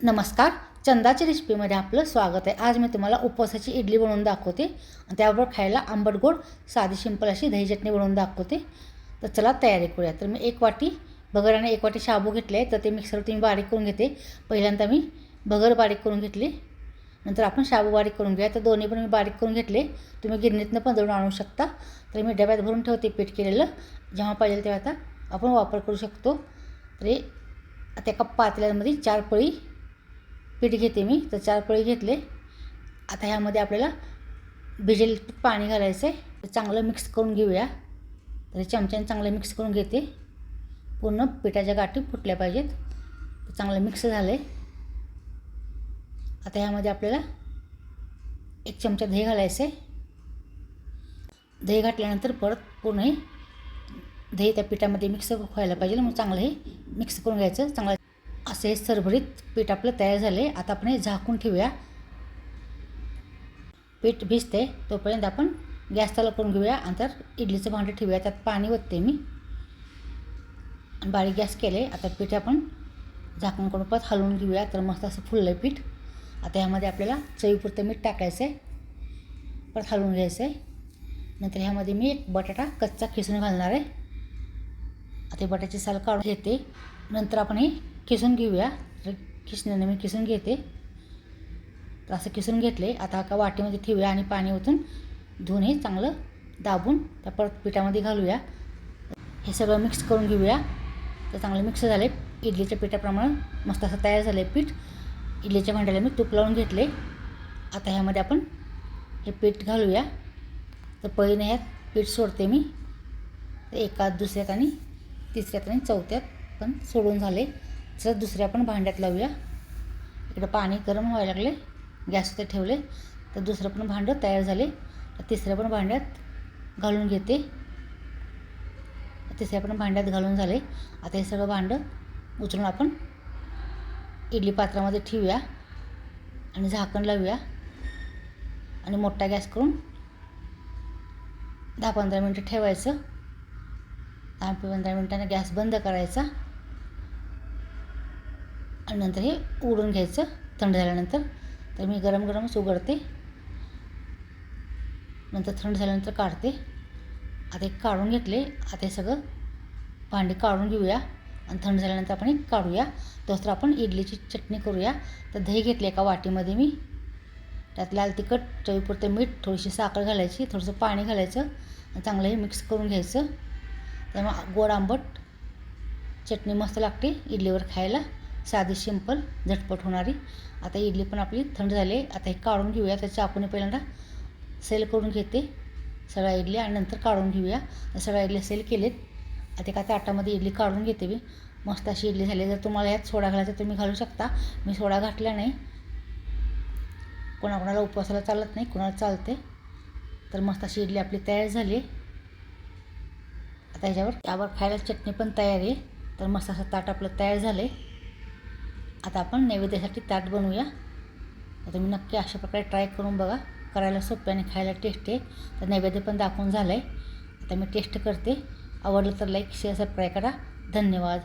नमस्कार. चंदाच्या रेसिपीमध्ये आपलं स्वागत आहे. आज मी तुम्हाला उपवासाची इडली बनवून दाखवते. आणि त्याबरोबर खायला आंबट गोड साधी सिंपल अशी दही चटणी बनवून दाखवते. तर चला तयारी करूया. तर मी एक वाटी भगर आणि एक वाटी शाबू घेतले आहे तर ते मिक्सर तुम्ही बारीक करून घेते. पहिल्यांदा मी भगर बारीक करून घेतली. नंतर आपण शाबू बारीक करून घेऊया. तर दोन्ही पण मी बारीक करून घेतले. तुम्ही गिरणीतनं पण दळून आणू शकता. तर मी डब्यात भरून ठेवते पीठ केलेलं. जेव्हा पाहिजे तेव्हा आता आपण वापर करू शकतो. तर त्या आता एका पातेल्यामध्ये चार पळी पीठ घेते मी तर चार पळी घेतले. आता ह्यामध्ये आपल्याला भिजेल पाणी घालायचं आहे तर चांगलं मिक्स करून घेऊया. तर चमच्याने चांगलं मिक्स करून घेते. पूर्ण पिठाच्या गाठी फुटल्या पाहिजेत. चांगलं मिक्स झालं आहे आता ह्यामध्ये आपल्याला एक चमचा दही घालायचं आहे दही घातल्यानंतर परत पूर्ण हे दही त्या पिठामध्ये मिक्स व्हायला पाहिजे. मग चांगलं हे मिक्स करून घ्यायचं. चांगलं असे सरभरीत पीठ आपलं तयार झाले. आता आपण हे झाकून ठेवूया. पीठ भिजते. तोपर्यंत आपण गॅस चालू करून घेऊया आणि तर इडलीचं भांडं ठेवूया. त्यात पाणी ओतते मी. आणि बारीक गॅस केले. आता पीठ आपण झाकून करून परत हलवून घेऊया. तर मस्त असं फुललं आहे पीठ. आता ह्यामध्ये आपल्याला चवीपुरतं मीठ टाकायचं आहे. परत हलवून घ्यायचं आहे. नंतर ह्यामध्ये मी एक बटाटा कच्चा खिसून घालणार आहे. आता बटाट्याची साल काढून घेते. नंतर आपण हे किसून घेऊया. तर किसण्याने मी किसून घेते. तर असं किसून घेतले. आता एका वाटीमध्ये ठेवूया आणि पाणी ओतून धुवून हे चांगलं दाबून त्या परत पिठामध्ये घालूया. हे सगळं मिक्स करून घेऊया. तर चांगलं मिक्स झाले. इडलीच्या पिठाप्रमाणे मस्त असं तयार झालं आहे पीठ. इडलीच्या भांड्याला मी तूप लावून घेतले. आता ह्यामध्ये आपण हे पीठ घालूया. तर पहिलं ह्यात पीठ सोडते मी. तर एकात दुसऱ्यात आणि तिसऱ्यात आणि चौथ्यात पण सोडून झाले. सर दुसऱ्या पण भांड्यात लावूया. इकडं पाणी गरम व्हायला लागले गॅस ते ठेवले. तर दुसरं पण भांडं तयार झाले. तर तिसऱ्या पण भांड्यात घालून घेते. तिसऱ्या पण भांड्यात घालून झाले. आता हे सगळं भांडं उचलून आपण इडली पात्रामध्ये ठेवूया आणि झाकण लावूया आणि मोठा गॅस करून दहा पंधरा मिनटं ठेवायचं. दहा पंधरा मिनटाने गॅस बंद करायचा. आणि नंतर हे उडून घ्यायचं थंड झाल्यानंतर. तर मी गरम गरमच उघडते. नंतर थंड झाल्यानंतर काढते. आता एक काढून घेतले. आता हे सगळं भांडी काढून घेऊया. आणि थंड झाल्यानंतर आपण एक काढूया. तर आपण इडलीची चटणी करूया. तर दही घेतले एका वाटीमध्ये मी. त्यात लाल तिखट चवीपुरतं मीठ थोडीशी साखर घालायची थोडंसं पाणी घालायचं. आणि चांगलं हे मिक्स करून घ्यायचं. त्यामुळे गोड आंबट चटणी मस्त लागते इडलीवर खायला. साधी सिंपल झटपट होणारी. आता इडली पण आपली थंड झाली. आता हे काढून घेऊया. त्या चाकूने पहिल्यांदा सेल करून घेते. सगळ्या इडली आणि नंतर काढून घेऊया. सगळ्या इडल्या सेल केलेत. आता एका ताटामध्ये इडली काढून घेते मी. मस्त अशी इडली झाली. जर तुम्हाला यात सोडा घालायचा तुम्ही घालू शकता. मी सोडा घातला नाही. कोणाकोणाला उपवासाला चालत नाही. कोणाला चालते. तर मस्त अशी इडली आपली तयार झाली. आता ह्याच्यावर त्यावर खायला चटणी पण तयार आहे. तर मस्त असं ताट आपलं तयार झालं आहे आता आपण नैवेद्यासाठी ताट बनवूया. आता तुम्ही नक्की अशा प्रकारे ट्राय करून बघा. करायला सोपे आणि खायला टेस्ट आहे. तर नैवेद्य पण दाखवून झालं आहे आता मी टेस्ट करते. आवडलं तर लाईक शेअर सबस्क्राईब करा. धन्यवाद.